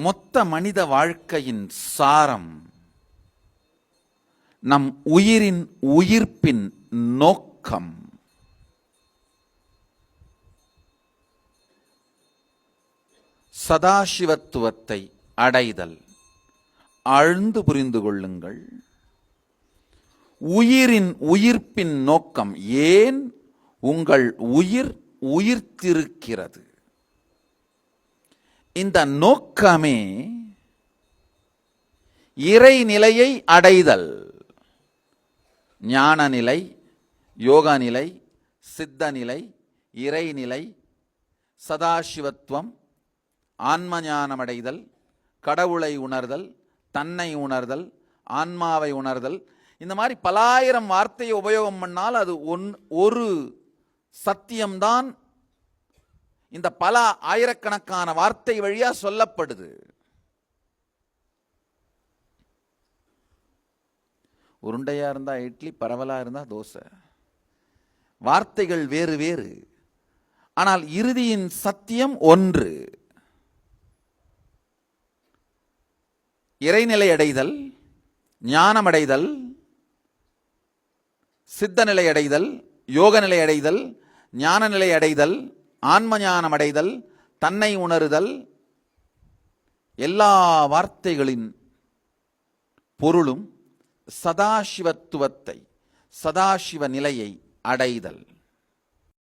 மொத்த மனித வாழ்க்கையின் சாரம் நம் உயிரின் உயிர்ப்பின் நோக்கம். சதாசிவத்துவத்தை அடைதல். ஆழ்ந்து புரிந்து கொள்ளுங்கள். உயிரின் உயிர்ப்பின் நோக்கம் ஏன் உங்கள் உயிர் உயிர்த்திருக்கிறது? இந்த நோக்கமே இறைநிலையை அடைதல். ஞான நிலை யோகா நிலை சித்த நிலை இறைநிலை சதாசிவத்துவம் ஆன்ம ஞானமடைதல் கடவுளை உணர்தல் தன்னை உணர்தல் ஆன்மாவை உணர்தல். இந்த மாதிரி பலாயிரம் வார்த்தையை உபயோகம் பண்ணால் அது ஒன் ஒரு சத்தியம்தான் இந்த பல ஆயிரக்கணக்கான வார்த்தை வழியா சொல்லப்படுது. உருண்டையா இருந்தா இட்லி பரவலா இருந்தா தோசை. வார்த்தைகள் வேறு வேறு. ஆனால் இறுதியின் சத்தியம் ஒன்று. இறைநிலை அடைதல் ஞானமடைதல் சித்த நிலை அடைதல் யோக நிலை அடைதல் ஞான நிலை அடைதல் ஆன்ம ஞானம் அடைதல் தன்னை உணருதல் எல்லா வார்த்தைகளின் பொருளும் சதாசிவத்துவத்தை சதாசிவ நிலையை அடைதல்.